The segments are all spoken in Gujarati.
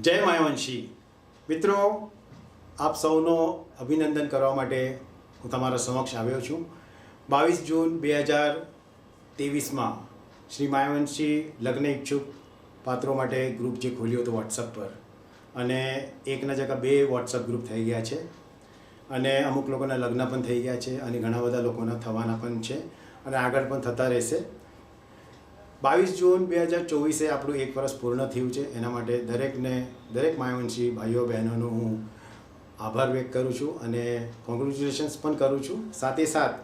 જય માયાવંશી. મિત્રો, આપ સૌનો અભિનંદન કરવા માટે હું તમારા સમક્ષ આવ્યો છું. બાવીસ જૂન બે હજાર ત્રેવીસમાં શ્રી માયાવંશી લગ્ન ઈચ્છુક પાત્રો માટે ગ્રુપ જે ખોલ્યું હતું વોટ્સઅપ પર અને એકના જગ્યા બે વોટ્સઅપ ગ્રુપ થઈ ગયા છે. અને અમુક લોકોના લગ્ન પણ થઈ ગયા છે અને ઘણા બધા લોકોના થવાના પણ છે અને આગળ પણ થતા રહેશે. બાવીસ જૂન બે હજાર ચોવીસે આપણું એક વર્ષ પૂર્ણ થયું છે. એના માટે દરેકને, દરેક માયવંશી ભાઈઓ, બહેનોનો હું આભાર વ્યક્ત કરું છું અને કોંગ્રેચ્યુલેશન્સ પણ કરું છું. સાથે સાથ,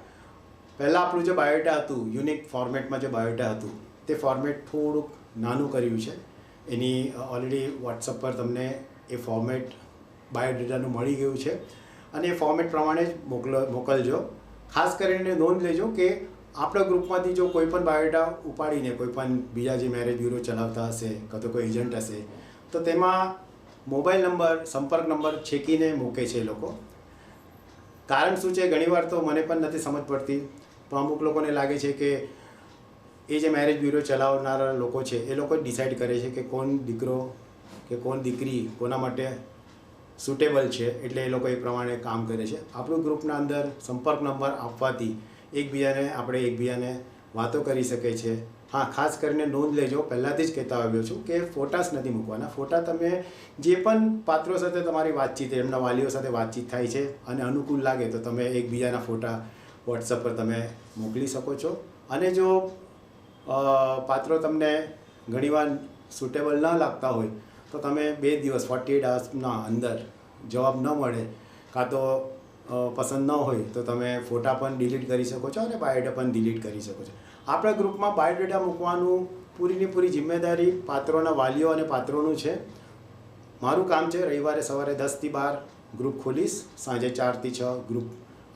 પહેલાં આપણું જે બાયોટા હતું યુનિક ફોર્મેટમાં જે બાયોટા હતું, તે ફોર્મેટ થોડુંક નાનું કર્યું છે. એની ઓલરેડી વોટ્સઅપ પર તમને એ ફોર્મેટ બાયોડેટાનું મળી ગયું છે. અને એ ફોર્મેટ પ્રમાણે જ મોકલો, મોકલજો. ખાસ કરીને નોંધ લેજો કે આપણા ગ્રુપમાંથી જો કોઈ પણ બાયોડેટા ઉપાડીને કોઈ પણ બીજા જે મેરેજ બ્યુરો ચલાવતા હશે કાં તો કોઈ એજન્ટ હશે, તો તેમાં મોબાઈલ નંબર, સંપર્ક નંબર છેકીને મૂકે છે એ લોકો. કારણ શું છે? ઘણીવાર તો મને પણ નથી સમજ પડતી, પણ અમુક લોકોને લાગે છે કે એ જે મેરેજ બ્યુરો ચલાવનારા લોકો છે, એ લોકો ડિસાઈડ કરે છે કે કોણ દીકરો કે કોણ દીકરી કોના માટે સુટેબલ છે, એટલે એ લોકો એ પ્રમાણે કામ કરે છે. આપણું ગ્રુપના અંદર સંપર્ક નંબર આપવાથી એકબીજાને, આપણે એકબીજાને વાતો કરી શકે છે હા, ખાસ કરીને નોંધ લેજો, પહેલાંથી જ કહેતા આવ્યો છું કે ફોટાસ નથી મૂકવાના. ફોટા તમે જે પણ પાત્રો સાથે તમારી વાતચીત, એમના વાલીઓ સાથે વાતચીત થાય છે અને અનુકૂળ લાગે તો તમે એકબીજાના ફોટા વોટ્સઅપ પર તમે મોકલી શકો છો. અને જો પાત્રો તમને ઘણીવાર સુટેબલ ન લાગતા હોય, તો તમે બે દિવસ ફોર્ટી એટ અવર્સના અંદર જવાબ ન મળે, કાં તો પસંદ ન હોય તો તમે ફોટા પણ ડિલીટ કરી શકો છો અને બાયોડેટા પણ ડિલીટ કરી શકો છો. આપણા ગ્રુપમાં બાયોડેટા મૂકવાનું પૂરીની પૂરી જિમ્મેદારી પાત્રોના વાલીઓ અને પાત્રોનું છે. મારું કામ છે રવિવારે સવારે દસથી બાર ગ્રુપ ખોલીશ, સાંજે ચારથી છ ગ્રુપ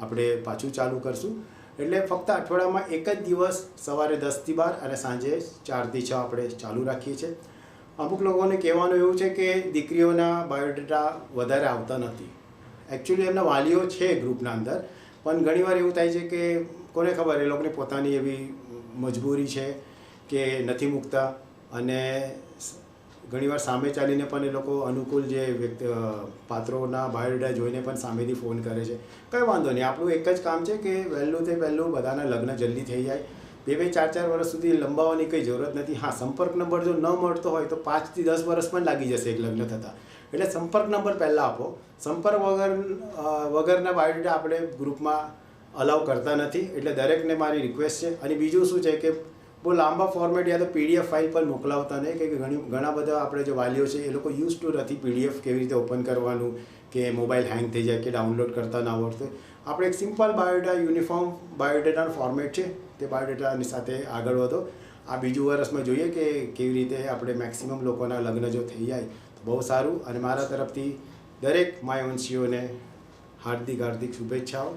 આપણે પાછું ચાલુ કરશું. એટલે ફક્ત અઠવાડિયામાં એક જ દિવસ સવારે દસથી બાર અને સાંજે ચારથી છ આપણે ચાલુ રાખીએ છીએ. અમુક લોકોને કહેવાનું એવું છે કે દીકરીઓના બાયોડેટા વધારે આવતા નથી. એકચ્યુઅલી એમના વાલીઓ છે ગ્રુપના અંદર, પણ ઘણીવાર એવું થાય છે કે કોને ખબર, એ લોકોની પોતાની એવી મજબૂરી છે કે નથી મૂકતા અને ઘણીવાર સામે ચાલીને પણ એ લોકો અનુકૂળ જે વ્યક્તિ પાત્રોના બાયોડેટા જોઈને પણ સામેથી ફોન કરે છે. કંઈ વાંધો નહીં, આપણું એક જ કામ છે કે વહેલું તે પહેલું બધાના લગ્ન જલ્દી થઈ જાય. બે બે ચાર ચાર વર્ષ સુધી લંબાવવાની કંઈ જરૂરત નથી. હા, સંપર્ક નંબર જો ન મળતો હોય તો પાંચથી દસ વર્ષ પણ લાગી જશે એક લગ્ન થતાં. એટલે સંપર્ક નંબર પહેલાં આપો. સંપર્ક વગર વગરના બાયોડેટા આપણે ગ્રુપમાં અલાઉ કરતા નથી. એટલે દરેકને મારી રિક્વેસ્ટ છે. અને બીજું શું છે કે બહુ લાંબા ફોર્મેટ યા તો પીડીએફ ફાઇલ પર મોકલાવતા નહીં કે ઘણી, ઘણા બધા આપણે જે વાલીઓ છે એ લોકો યુઝ ટુ નથી પીડીએફ કેવી રીતે ઓપન કરવાનું, કે મોબાઈલ હેંગ થઈ જાય, કે ડાઉનલોડ કરતા ના આવડતું. આપણે એક સિમ્પલ બાયોડેટા યુનિફોર્મ બાયોડેટાનો ફોર્મેટ છે. તે બાયોડેટાની સાથે આગળ વધો. આ બીજું વર્ષમાં જોઈએ કે કેવી રીતે આપણે મેક્સિમમ લોકોના લગ્ન જો થઈ જાય બહુ સારું અને મારા તરફથી દરેક માયવંશીઓને હાર્દિક હાર્દિક શુભેચ્છાઓ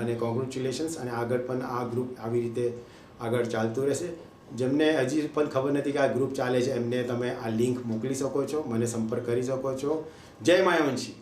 અને કોંગ્રેચ્યુલેશન્સ અને આગળ પણ આ ગ્રુપ આવી રીતે આગળ ચાલતું રહેશે. જેમને હજી પણ ખબર નથી કે આ ગ્રુપ ચાલે છે, એમને તમે આ લિંક મોકલી શકો છો, મને સંપર્ક કરી શકો છો. જય માયાવંશી.